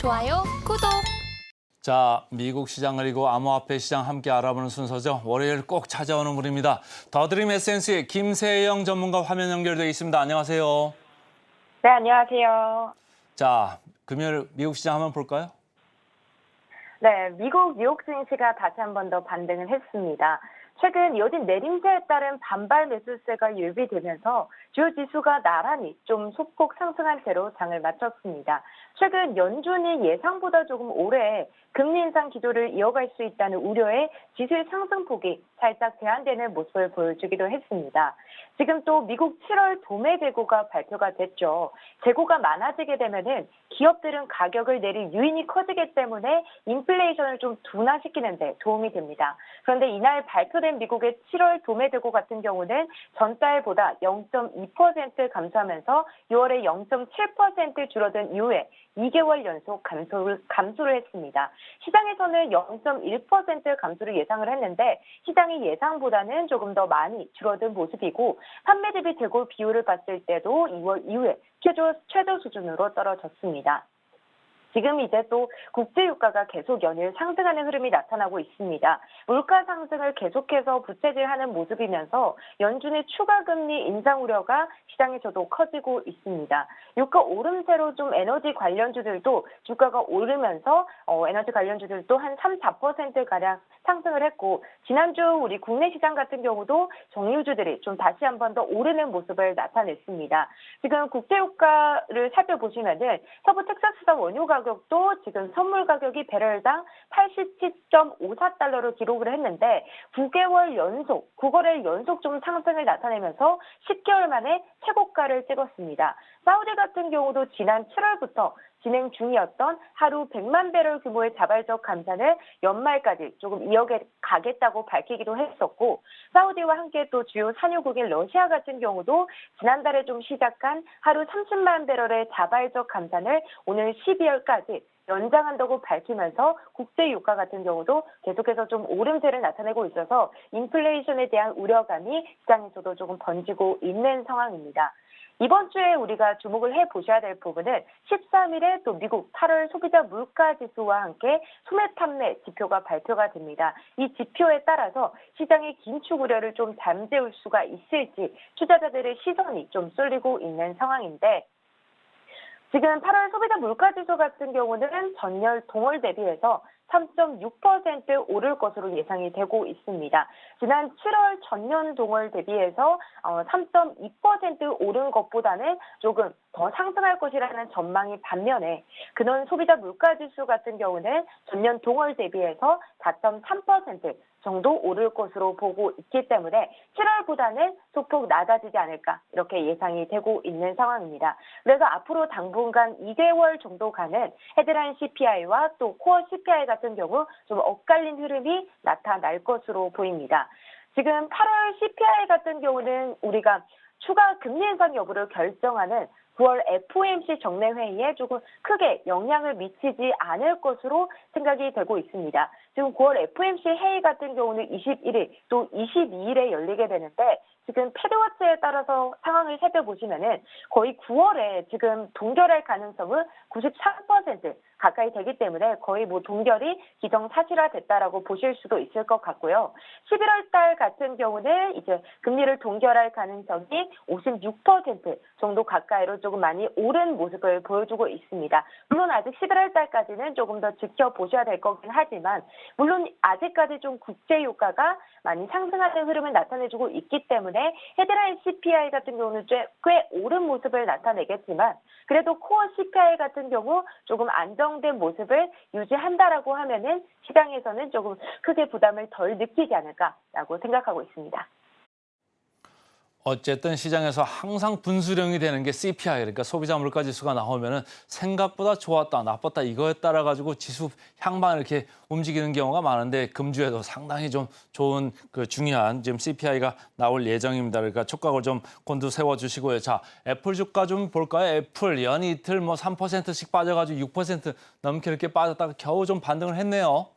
좋아요, 구독. 자, 미국 시장 그리고 암호화폐 시장 함께 알아보는 순서죠. 월요일 꼭 찾아오는 분입니다. 더드림 에센스의 김세영 전문가 화면 연결돼 있습니다. 안녕하세요. 네, 안녕하세요. 자, 금요일 미국 시장 한번 볼까요? 네, 미국 뉴욕 증시가 다시 한 번 더 반등을 했습니다. 최근 이어진 내림세에 따른 반발 매수세가 유비되면서 주요 지수가 나란히 좀 소폭 상승한 채로 장을 마쳤습니다. 최근 연준이 예상보다 조금 오래 금리 인상 기조를 이어갈 수 있다는 우려에 지수의 상승폭이 살짝 제한되는 모습을 보여주기도 했습니다. 지금 또 미국 7월 도매 재고가 발표가 됐죠. 재고가 많아지게 되면은 기업들은 가격을 내릴 유인이 커지기 때문에 인플레이션을 좀 둔화시키는데 도움이 됩니다. 그런데 이날 발표된 미국의 7월 도매 재고 같은 경우는 전달보다 0.2% 감소하면서 6월에 0.7% 줄어든 이후에 2개월 연속 감소를, 감소를 했습니다. 시장에서는 0.1% 감소를 예상을 했는데 시장이 예상보다는 조금 더 많이 줄어든 모습이고 판매 대비 재고 비율을 봤을 때도 2월 이후에 최저, 최저 수준으로 떨어졌습니다. 지금 이제 또 국제 유가가 계속 연일 상승하는 흐름이 나타나고 있습니다. 물가 상승을 계속해서 부채질하는 모습이면서 연준의 추가 금리 인상 우려가 시장에서도 커지고 있습니다. 유가 오름세로 좀 에너지 관련주들도 주가가 오르면서 어, 에너지 관련주들도 한 3, 4% 가량 상승을 했고 지난주 우리 국내 시장 같은 경우도 정유주들이 좀 다시 한 번 더 오르는 모습을 나타냈습니다. 지금 국제 유가를 살펴보시면은 서부 텍사스산 원유 가 격도 지금 선물 가격이 배럴당 87.54달러로 기록을 했는데 9개월 연속, 9거래일 연속 좀 상승을 나타내면서 10개월 만에 최고가를 찍었습니다. 사우디 같은 경우도 지난 7월부터 진행 중이었던 하루 100만 배럴 규모의 자발적 감산을 연말까지 조금 이어게 가겠다고 밝히기도 했었고 사우디와 함께 또 주요 산유국인 러시아 같은 경우도 지난달에 좀 시작한 하루 30만 배럴의 자발적 감산을 오늘 12월까지 연장한다고 밝히면서 국제 유가 같은 경우도 계속해서 좀 오름세를 나타내고 있어서 인플레이션에 대한 우려감이 시장에서도 조금 번지고 있는 상황입니다. 이번 주에 우리가 주목을 해 보셔야 될 부분은 13일에 또 미국 8월 소비자 물가 지수와 함께 소매 판매 지표가 발표가 됩니다. 이 지표에 따라서 시장의 긴축 우려를 좀 잠재울 수가 있을지 투자자들의 시선이 좀 쏠리고 있는 상황인데 지금 8월 소비자 물가 지수 같은 경우는 전년 동월 대비해서 3.6% 오를 것으로 예상이 되고 있습니다. 지난 7월 전년 동월 대비해서 3.2% 오른 것보다는 조금 더 상승할 것이라는 전망이 반면에 근원 소비자 물가 지수 같은 경우는 전년 동월 대비해서 4.3% 정도 오를 것으로 보고 있기 때문에 7월보다는 소폭 낮아지지 않을까 이렇게 예상이 되고 있는 상황입니다. 그래서 앞으로 당분간 2개월 정도 가는 헤드라인 CPI와 또 코어 CPI 같은 경우 좀 엇갈린 흐름이 나타날 것으로 보입니다. 지금 8월 CPI 같은 경우는 우리가 추가 금리 인상 여부를 결정하는 9월 FOMC 정례 회의에 조금 크게 영향을 미치지 않을 것으로 생각이 되고 있습니다. 지금 9월 FOMC 회의 같은 경우는 21일 또 22일에 열리게 되는데 지금 패드워치에 따라서 상황을 살펴보시면은 거의 9월에 지금 동결할 가능성은 93% 가까이 되기 때문에 거의 뭐 동결이 기정사실화됐다라고 보실 수도 있을 것 같고요. 11월 달 같은 경우는 이제 금리를 동결할 가능성이 56% 정도 가까이로 조금 많이 오른 모습을 보여주고 있습니다. 물론 아직 11월 달까지는 조금 더 지켜보셔야 될 거긴 하지만 물론 아직까지 좀 국제 유가가 많이 상승하는 흐름을 나타내주고 있기 때문에 헤드라인 CPI 같은 경우는 꽤, 꽤 오른 모습을 나타내겠지만 그래도 코어 CPI 같은 경우 조금 안정 된 모습을 유지한다라고 하면은 시장에서는 조금 크게 부담을 덜 느끼지 않을까라고 생각하고 있습니다. 어쨌든 시장에서 항상 분수령이 되는 게 CPI 그러니까 소비자 물가 지수가 나오면은 생각보다 좋았다 나빴다 이거에 따라 가지고 지수 향방을 이렇게 움직이는 경우가 많은데 금주에도 상당히 좀 좋은 그 중요한 지금 CPI가 나올 예정입니다. 그러니까 촉각을 좀 곤두 세워 주시고요. 자 애플 주가 좀 볼까요? 애플 연 이틀 뭐 3%씩 빠져 가지고 6% 넘게 이렇게 빠졌다가 겨우 좀 반등을 했네요.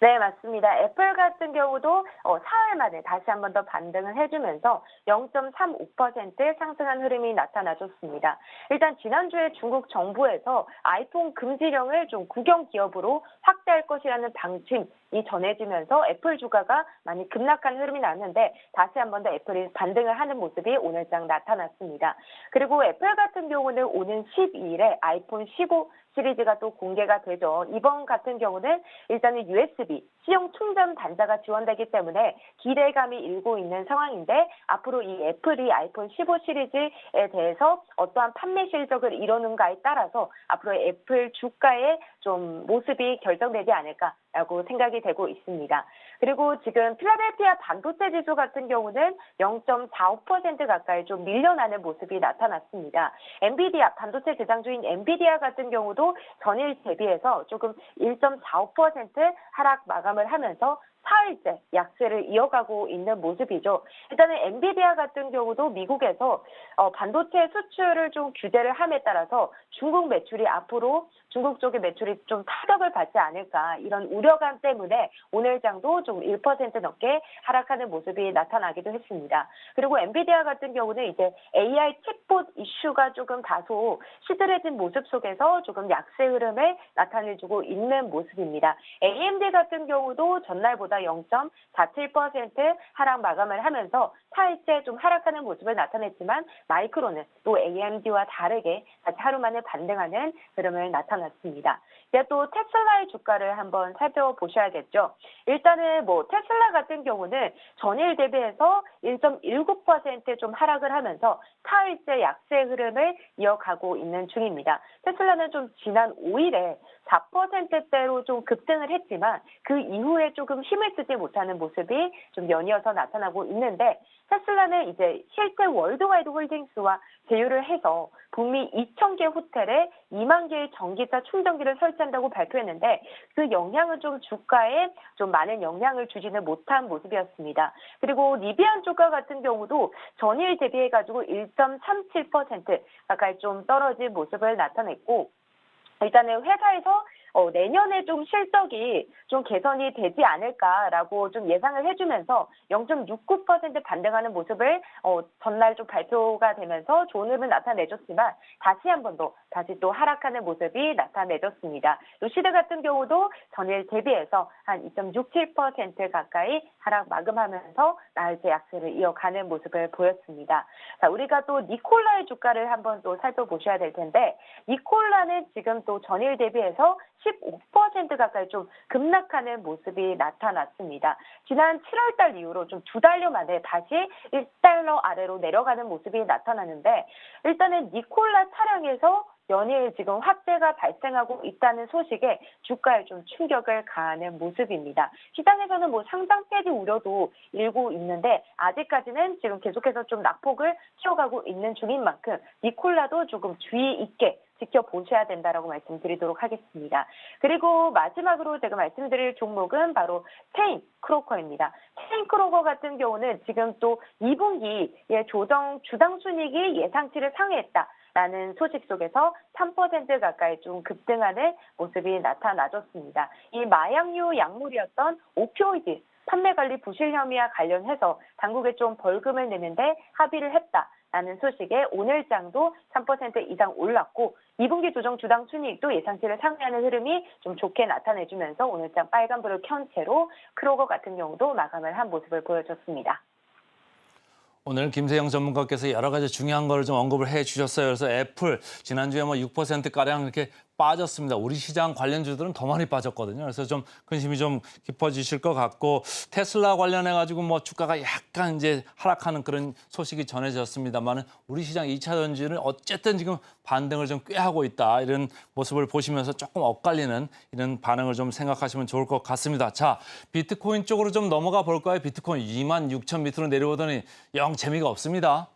네, 맞습니다. 애플 같은 경우도 어, 사흘 만에 다시 한 번 더 반등을 해주면서 0.35% 상승한 흐름이 나타나줬습니다. 일단 지난주에 중국 정부에서 아이폰 금지령을 좀 국영 기업으로 확대할 것이라는 방침 이 전해지면서 애플 주가가 많이 급락한 흐름이 났는데 다시 한 번 더 애플이 반등을 하는 모습이 오늘장 나타났습니다. 그리고 애플 같은 경우는 오는 12일에 아이폰 15 시리즈가 또 공개가 되죠. 이번 같은 경우는 일단은 USB 시용 충전 단자가 지원되기 때문에 기대감이 일고 있는 상황인데 앞으로 이 애플이 아이폰 15 시리즈에 대해서 어떠한 판매 실적을 이루는가에 따라서 앞으로 애플 주가의 좀 모습이 결정되지 않을까 라고 생각이 되고 있습니다. 그리고 지금 필라델피아 반도체 지수 같은 경우는 0.45% 가까이 좀 밀려나는 모습이 나타났습니다. 엔비디아 반도체 대장주인 엔비디아 같은 경우도 전일 대비해서 조금 1.45% 하락 마감을 하면서 사흘째 약세를 이어가고 있는 모습이죠. 일단은 엔비디아 같은 경우도 미국에서 어, 반도체 수출을 좀 규제를 함에 따라서 중국 매출이 앞으로 중국 쪽의 매출이 좀 타격을 받지 않을까 이런 우려감 때문에 오늘 장도 좀 1% 넘게 하락하는 모습이 나타나기도 했습니다. 그리고 엔비디아 같은 경우는 이제 AI 챗봇 이슈가 조금 다소 시들해진 모습 속에서 조금 약세 흐름을 나타내주고 있는 모습입니다. AMD 같은 경우도 전날보다 0.47% 하락 마감을 하면서 사일째 좀 하락하는 모습을 나타냈지만 마이크로는 또 AMD와 다르게 다시 하루 만에 반등하는 흐름을 나타 났습니다. 이제 또 테슬라의 주가를 한번 살펴보셔야겠죠. 일단은 뭐 테슬라 같은 경우는 전일 대비해서 1.19%좀 하락을 하면서 사일째 약세 흐름을 이어가고 있는 중입니다. 테슬라는 좀 지난 5일에 4%대로 좀 급등을 했지만 그 이후에 조금 힘을 쓰지 못하는 모습이 좀 연이어서 나타나고 있는데 테슬라는 이제 실제 월드와이드 홀딩스와 제휴를 해서 북미 2,000개 호텔에 2만 개의 전기차 충전기를 설치한다고 발표했는데 그 영향은 좀 주가에 좀 많은 영향을 주지는 못한 모습이었습니다. 그리고 리비안 주가 같은 경우도 전일 대비해 가지고 1.37% 가까이 좀 떨어진 모습을 나타냈고 일단은 회사에서 어, 내년에 좀 실적이 좀 개선이 되지 않을까라고 좀 예상을 해주면서 0.69% 반등하는 모습을 어, 전날 좀 발표가 되면서 좋은 흐름을 나타내줬지만 다시 한 번 더 다시 또 하락하는 모습이 나타내줬습니다. 요 시드 같은 경우도 전일 대비해서 한 2.67% 가까이 하락 마감하면서 나흘째 약세를 이어가는 모습을 보였습니다. 자, 우리가 또 니콜라의 주가를 한번 또 살펴보셔야 될 텐데 니콜라는 지금 또 전일 대비해서 15% 가까이 좀 급락하는 모습이 나타났습니다. 지난 7월 달 이후로 좀 두 달여 만에 다시 1달러 아래로 내려가는 모습이 나타나는데 일단은 니콜라 차량에서 연일 지금 화재가 발생하고 있다는 소식에 주가에 좀 충격을 가하는 모습입니다. 시장에서는 뭐 상장 폐지 우려도 일고 있는데 아직까지는 지금 계속해서 좀 낙폭을 키워가고 있는 중인 만큼 니콜라도 조금 주의 있게 지켜보셔야 된다라고 말씀드리도록 하겠습니다. 그리고 마지막으로 제가 말씀드릴 종목은 바로 체인 크로커입니다. 체인 크로커 같은 경우는 지금 또 2분기에 조정 주당 순이익이 예상치를 상회했다. 라는 소식 속에서 3% 가까이 좀 급등하는 모습이 나타나졌습니다. 이 마약류 약물이었던 오피오이드 판매 관리 부실 혐의와 관련해서 당국에 좀 벌금을 내는데 합의를 했다. 라는 소식에 오늘장도 3% 이상 올랐고 2분기 조정 주당 순이익도 예상치를 상회하는 흐름이 좀 좋게 나타내주면서 오늘장 빨간불을 켠 채로 크로거 같은 경우도 마감을 한 모습을 보여줬습니다. 오늘 김세영 전문가께서 여러 가지 중요한 거를 좀 언급을 해 주셨어요. 그래서 애플 지난주에 뭐 6%가량 이렇게 빠졌습니다. 우리 시장 관련주들은 더 많이 빠졌거든요. 그래서 좀 근심이 좀 깊어지실 것 같고 테슬라 관련해 가지고 뭐 주가가 약간 이제 하락하는 그런 소식이 전해졌습니다만은 우리 시장 2차 전지는 어쨌든 지금 반등을 좀 꾀하고 있다. 이런 모습을 보시면서 조금 엇갈리는 이런 반응을 좀 생각하시면 좋을 것 같습니다. 자, 비트코인 쪽으로 좀 넘어가 볼까요? 비트코인 2만 6천 밑으로 내려오더니 영 재미가 없습니다.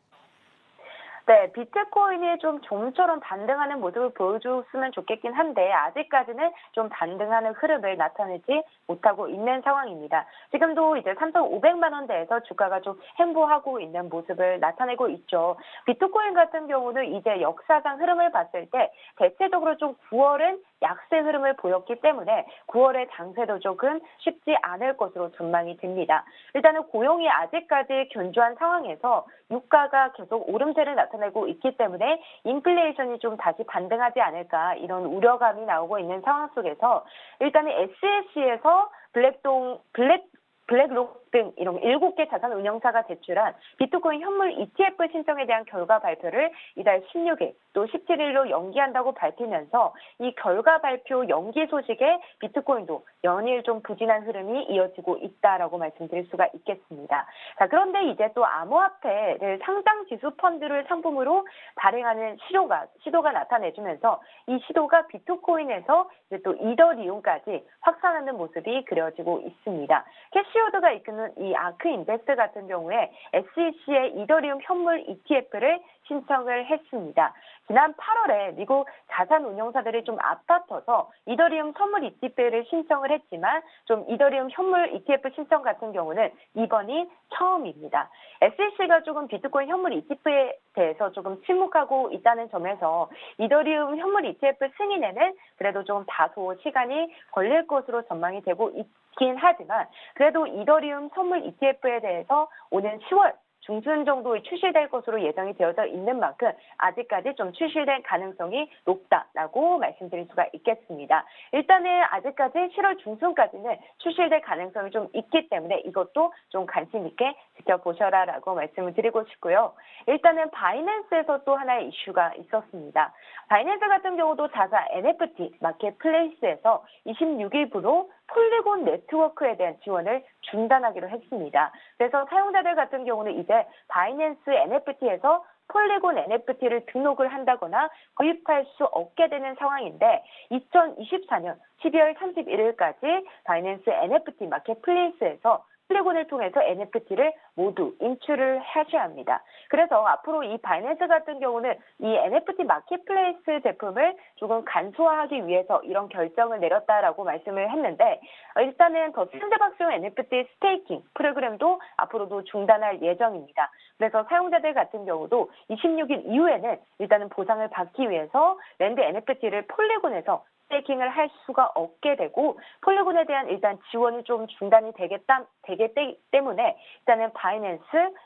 네, 비트코인이 좀 좀처럼 반등하는 모습을 보여줬으면 좋겠긴 한데 아직까지는 좀 반등하는 흐름을 나타내지 못하고 있는 상황입니다. 지금도 이제 3,500만 원대에서 주가가 좀 횡보하고 있는 모습을 나타내고 있죠. 비트코인 같은 경우는 이제 역사상 흐름을 봤을 때 대체적으로 좀 9월은 약세 흐름을 보였기 때문에 9월의 장세도 조금 쉽지 않을 것으로 전망이 됩니다. 일단은 고용이 아직까지 견조한 상황에서 유가가 계속 오름세를 나타내고 있기 때문에 인플레이션이 좀 다시 반등하지 않을까 이런 우려감이 나오고 있는 상황 속에서 일단은 SSC에서 블랙동 블랙 블랙록 등 이런 7개 자산 운용사가 제출한 비트코인 현물 ETF 신청에 대한 결과 발표를 이달 16일 또 17일로 연기한다고 밝히면서 이 결과 발표 연기 소식에 비트코인도 연일 좀 부진한 흐름이 이어지고 있다라고 말씀드릴 수가 있겠습니다. 자, 그런데 이제 또 암호화폐를 상장 지수 펀드를 상품으로 발행하는 시도가 시도가 나타내주면서 이 시도가 비트코인에서 이제 또 이더리움까지 확산하는 모습이 그려지고 있습니다. 캐시오드가 이끄는 이 아크 인덱스 같은 경우에 SEC의 이더리움 현물 ETF를 신청을 했습니다. 지난 8월에 미국 자산 운용사들이 좀 앞다퉈서 이더리움 선물 ETF를 신청을 했지만 좀 이더리움 현물 ETF 신청 같은 경우는 이번이 처음입니다. SEC가 조금 비트코인 현물 ETF에 대해서 조금 침묵하고 있다는 점에서 이더리움 현물 ETF 승인에는 그래도 좀 다소 시간이 걸릴 것으로 전망이 되고 있 긴 하지만 그래도 이더리움 선물 ETF에 대해서 오는 10월 중순 정도에 출시될 것으로 예정이 되어져 있는 만큼 아직까지 좀 출시될 가능성이 높다라고 말씀드릴 수가 있겠습니다. 일단은 아직까지 7월 중순까지는 출시될 가능성이 좀 있기 때문에 이것도 좀 관심 있게 지켜보셔라라고 말씀을 드리고 싶고요. 일단은 바이낸스에서 또 하나의 이슈가 있었습니다. 바이낸스 같은 경우도 자사 NFT 마켓플레이스에서 26일부로 폴리곤 네트워크에 대한 지원을 중단하기로 했습니다. 그래서 사용자들 같은 경우는 이제 바이낸스 NFT에서 폴리곤 NFT를 등록을 한다거나 구입할 수 없게 되는 상황인데 2024년 12월 31일까지 바이낸스 NFT 마켓플레이스에서 폴리곤을 통해서 NFT를 모두 인출을 하셔야 합니다. 그래서 앞으로 이 바이낸스 같은 경우는 이 NFT 마켓플레이스 제품을 조금 간소화하기 위해서 이런 결정을 내렸다라고 말씀을 했는데 어, 일단은 더 상대박수용 NFT 스테이킹 프로그램도 앞으로도 중단할 예정입니다. 그래서 사용자들 같은 경우도 26일 이후에는 일단은 보상을 받기 위해서 랜드 NFT를 폴리곤에서 스테이킹을 할 수가 없게 되고 폴리곤에 대한 일단 지원이 좀 중단이 되겠다 되기 때- 때문에 일단은 바이낸스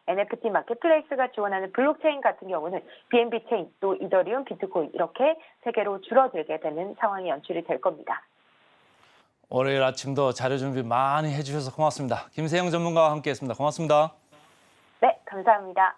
NFT 마켓플레이스가 지원하는 블록체인 같은 경우는 BNB 체인 또 이더리움 비트코인 이렇게 세 개로 줄어들게 되는 상황이 연출이 될 겁니다. 월요일 아침도 자료 준비 많이 해주셔서 고맙습니다. 김세영 전문가와 함께했습니다. 고맙습니다. 네, 감사합니다.